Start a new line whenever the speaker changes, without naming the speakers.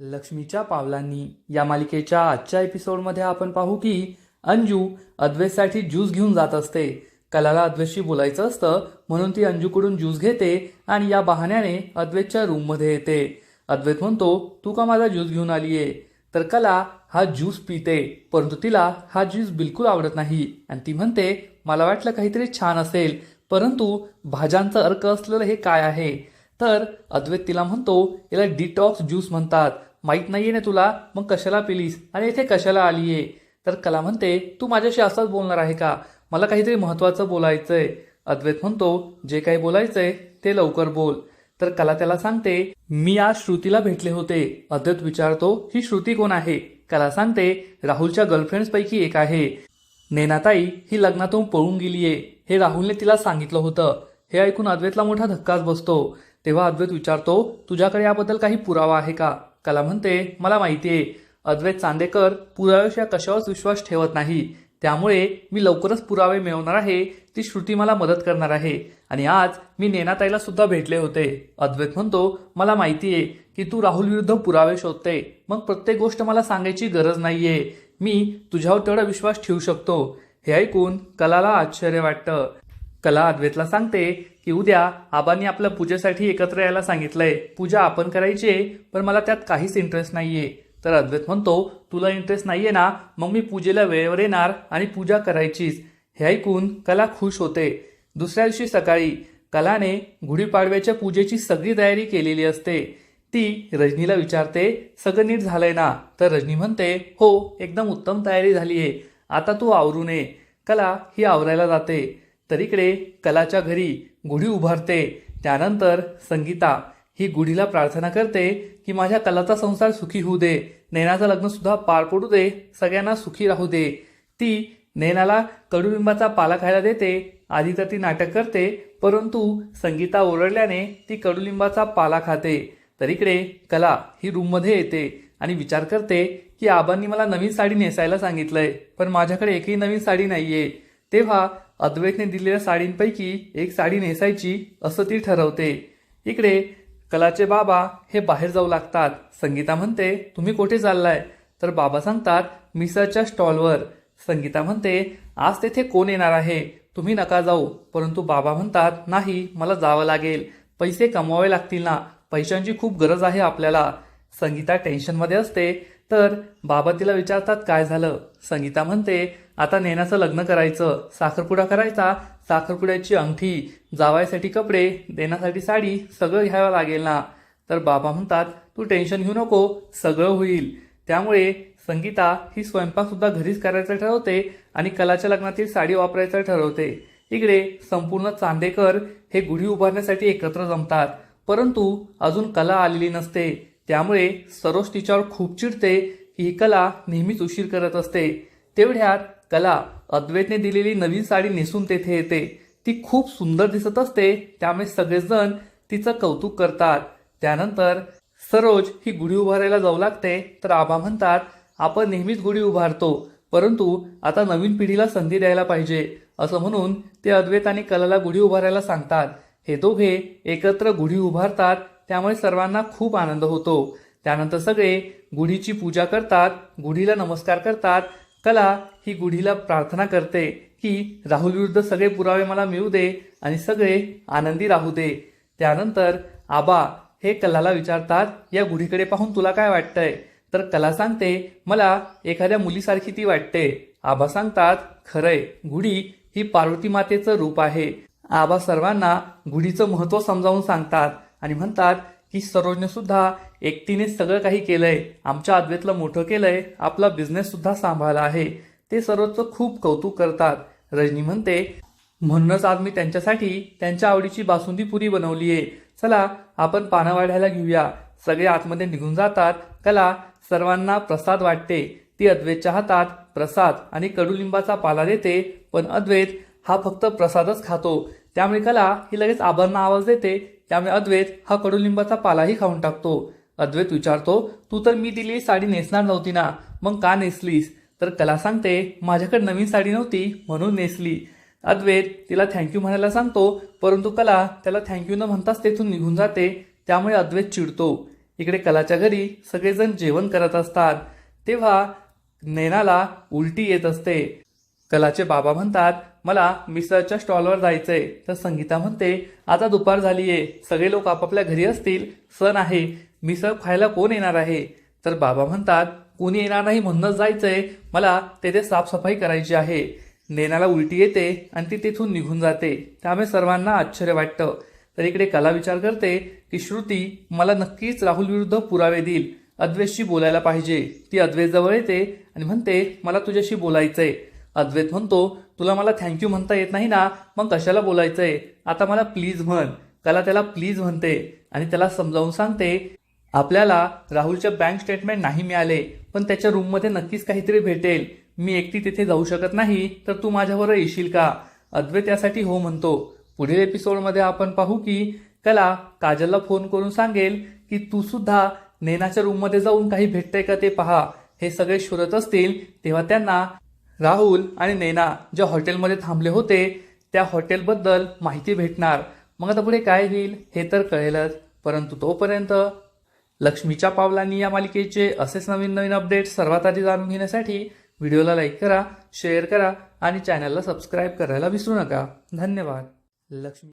लक्ष्मीच्या पावलांनी. या मालिकेच्या आजच्या एपिसोडमध्ये आपण पाहू की अंजू अद्वेसाठी ज्यूस घेऊन जात असते. कलाला अद्वेतशी बोलायचं असतं म्हणून ती अंजूकडून ज्यूस घेते आणि या बहाण्याने अद्वैतच्या रूममध्ये येते. अद्वैत म्हणतो तू का माझा ज्यूस घेऊन आलीये? तर कला हा ज्यूस पिते परंतु तिला हा ज्यूस बिलकुल आवडत नाही. आणि ती म्हणते मला वाटलं काहीतरी छान असेल परंतु भाज्यांचा अर्क असलेलं हे काय आहे? तर अद्वैत तिला म्हणतो याला डिटॉक्स ज्यूस म्हणतात. माहीत नाहीये ना तुला? मग कशाला पिलीस? आणि इथे कशाला आलीये? तर कला म्हणते तू माझ्याशी असंच बोलणार आहे का? मला काहीतरी महत्वाचं बोलायचंय. अद्वैत म्हणतो जे काही बोलायचंय ते लवकर बोल. तर कला त्याला सांगते मी आज श्रुतीला भेटले होते. अद्वैत विचारतो ही श्रुती कोण आहे? कला सांगते राहुलच्या गर्लफ्रेंड्सपैकी एक आहे. नेनाताई ही लग्नातून पळून गेलीये. हे राहुलने तिला सांगितलं होतं. हे ऐकून अद्वैतला मोठा धक्काच बसतो. तेव्हा अद्वैत विचारतो तुझ्याकडे याबद्दल काही पुरावा आहे का? कला म्हणते मला माहिती आहे. अद्वैत चांदेकर पुराव्याशिवाय कशावरच विश्वास ठेवत नाही. त्यामुळे मी लवकरच पुरावे मिळवणार आहे. ती श्रुती मला मदत करणार आहे. आणि आज मी नेनाताईला सुद्धा भेटले होते. अद्वैत म्हणतो मला माहिती आहे की तू राहुल विरुद्ध पुरावे शोधते. मग प्रत्येक गोष्ट मला सांगायची गरज नाहीये. मी तुझ्यावर तेवढा विश्वास ठेवू शकतो. हे ऐकून कलाला आश्चर्य वाटतं. कला अद्वैतला सांगते की उद्या आबांनी आपल्या पूजेसाठी एकत्र यायला सांगितलंय. पूजा आपण करायची आहे पण मला त्यात काहीच इंटरेस्ट नाहीये. तर अद्वैत म्हणतो तुला इंटरेस्ट नाहीये ना मग मी पूजेला वेळेवर येणार आणि पूजा करायचीच. हे ऐकून कला खुश होते. दुसऱ्या दिवशी सकाळी कलाने गुढीपाडव्याच्या पूजेची सगळी तयारी केलेली असते. ती रजनीला विचारते सगळं नीट झालंय ना? तर रजनी म्हणते हो एकदम उत्तम तयारी झाली आहे आता तू आवरून ये. कला ही आवरायला जाते. तर इकडे कलाच्या घरी गुढी उभारते. त्यानंतर संगीता ही गुढीला प्रार्थना करते की माझ्या कलाचा संसार सुखी होऊ दे. नैनाचं लग्न सुद्धा पार पडू दे. सगळ्यांना सुखी राहू दे. ती नैनाला कडुलिंबाचा पाला खायला देते. आधी तर ती नाटक करते परंतु संगीता ओरडल्याने ती कडुलिंबाचा पाला खाते. तर इकडे कला ही रूममध्ये येते आणि विचार करते की आबांनी मला नवीन साडी नेसायला सांगितलंय पण माझ्याकडे एकही नवीन साडी नाहीये. तेव्हा अद्वैतने दिलेल्या साडींपैकी एक साडी नेसायची असं ती ठरवते. इकडे कलाचे बाबा हे बाहेर जाऊ लागतात. संगीता म्हणते तुम्ही कुठे चाललाय? तर बाबा सांगतात मिसळच्या स्टॉलवर. संगीता म्हणते आज तेथे कोण येणार आहे? तुम्ही नका जाऊ. परंतु बाबा म्हणतात नाही मला जावं लागेल. पैसे कमवावे लागतील ना. पैशांची खूप गरज आहे आपल्याला. संगीता टेन्शनमध्ये असते. तर बाबा तिला विचारतात काय झालं? संगीता म्हणते आता नेण्याचं लग्न करायचं. साखरपुडा करायचा. साखरपुड्याची अंगठी जावायसाठी कपडे देण्यासाठी साडी सगळं घ्यावं लागेल ना. तर बाबा म्हणतात तू टेन्शन घेऊ नको सगळं होईल. त्यामुळे संगीता ही स्वयंपाक सुद्धा घरीच करायचं ठरवते आणि कलाच्या लग्नातील साडी वापरायचं ठरवते. इकडे संपूर्ण चांदेकर हे गुढी उभारण्यासाठी एकत्र जमतात. परंतु अजून कला आलेली नसते. त्यामुळे सरोज तिच्यावर खूप चिडते की ही कला नेहमीच उशीर करत असते. तेवढ्यात कला अद्वैतने दिलेली नवीन साडी नेसून तेथे येते. ती खूप सुंदर दिसत असते त्यामुळे सगळेजण तिचं कौतुक करतात. त्यानंतर सरोज ही गुढी उभारायला जाऊ लागते. तर आबा म्हणतात आपण नेहमीच गुढी उभारतो परंतु आता नवीन पिढीला संधी द्यायला पाहिजे. असं म्हणून ते अद्वैत आणि कलाला गुढी उभारायला सांगतात. हे दोघे एकत्र गुढी उभारतात त्यामुळे सर्वांना खूप आनंद होतो. त्यानंतर सगळे गुढीची पूजा करतात गुढीला नमस्कार करतात कला ही गुढीला प्रार्थना करते की राहुल विरुद्ध सगळे पुरावे मला मिळू दे आणि सगळे आनंदी राहू दे. त्यानंतर आबा हे कलाला विचारतात या गुढीकडे पाहून तुला काय वाटतंय? तर कला सांगते मला एखाद्या मुलीसारखी ती वाटते. आबा सांगतात खरंय गुढी ही पार्वती मातेचं रूप आहे. आबा सर्वांना गुढीचं महत्त्व समजावून सांगतात आणि म्हणतात की सरोजने सुद्धा एकटीने सगळं काही केलंय आमच्या अद्वेतलं मोठं केलंय आपला बिझनेस सुद्धा सांभाळला आहे. ते सरोजचं खूप कौतुक करतात. रजनी म्हणते म्हणूनच आज मी त्यांच्यासाठी त्यांच्या आवडीची बासुंदी पुरी बनवली आहे. चला आपण पानं वाढायला घेऊया. सगळे आतमध्ये निघून जातात. कला सर्वांना प्रसाद वाटते. ती अद्वैतच्या हातात प्रसाद आणि कडुलिंबाचा पाला देते पण अद्वैत हा फक्त प्रसादच खातो. त्यामुळे कला ही लगेच आबांना आवाज देते. त्यामुळे अद्वैत हा कडुलिंबाचा पालाही खाऊन टाकतो. अद्वैत विचारतो तू तर मी दिलेली साडी नेसणार नव्हती ना? मग का नेसलीस? तर कला सांगते माझ्याकडे नवीन साडी नव्हती म्हणून नेसली. अद्वैत तिला थँक्यू म्हणायला सांगतो परंतु कला त्याला थँक्यू न म्हणताच तेथून निघून जाते. त्यामुळे अद्वैत चिडतो. इकडे कलाच्या घरी सगळेजण जेवण करत असतात. तेव्हा नैनाला उलटी येत असते. कलाचे बाबा म्हणतात मला मिसळच्या स्टॉलवर जायचंय. तर संगीता म्हणते आता दुपार झाली आहे सगळे लोक आपापल्या घरी असतील. सण आहे. मिसळ खायला कोण येणार आहे? तर बाबा म्हणतात कोणी येणार नाही म्हणूनच जायचंय. मला तेथे साफसफाई करायची आहे. नेनाला उलटी येते आणि ती तिथून निघून जाते. त्यामुळे सर्वांना आश्चर्य वाटतं. तर इकडे कला विचार करते की श्रुती मला नक्कीच राहुल विरुद्ध पुरावे देईल. अद्वेशशी बोलायला पाहिजे. ती अद्वैत जवळ येते आणि म्हणते मला तुझ्याशी बोलायचंय. अद्वैत म्हणतो तुला मला थँक्यू म्हणता येत नाही ना? मग कशाला बोलायचंय? आता मला प्लीज म्हण. कला त्याला प्लीज म्हणते आणि त्याला समजावून सांगते आपल्याला राहुलचे बँक स्टेटमेंट नाही मिळाले पण त्याच्या रूममध्ये नक्कीच काहीतरी भेटेल. मी एकटी तिथे जाऊ शकत नाही तर तू माझ्याबरोबर येशील का? अद्वैत यासाठी हो म्हणतो. पुढील एपिसोडमध्ये आपण पाहू की कला काजलला फोन करून सांगेल की तू सुद्धा नेनाच्या रूममध्ये जाऊन काही भेटतंय का ते पहा. हे सगळे शोधत असतील तेव्हा त्यांना राहुल आणि नैना ज्या हॉटेलमध्ये थांबले होते त्या हॉटेलबद्दल माहिती भेटणार. मग आता पुढे काय होईल हे तर कळेलच. परंतु तोपर्यंत लक्ष्मीच्या पावलांनी या मालिकेचे असेच नवीन नवीन अपडेट सर्वात आधी जाणून घेण्यासाठी व्हिडिओला लाईक करा शेअर करा आणि चॅनलला सबस्क्राईब करायला विसरू नका. धन्यवाद. लक्ष्मी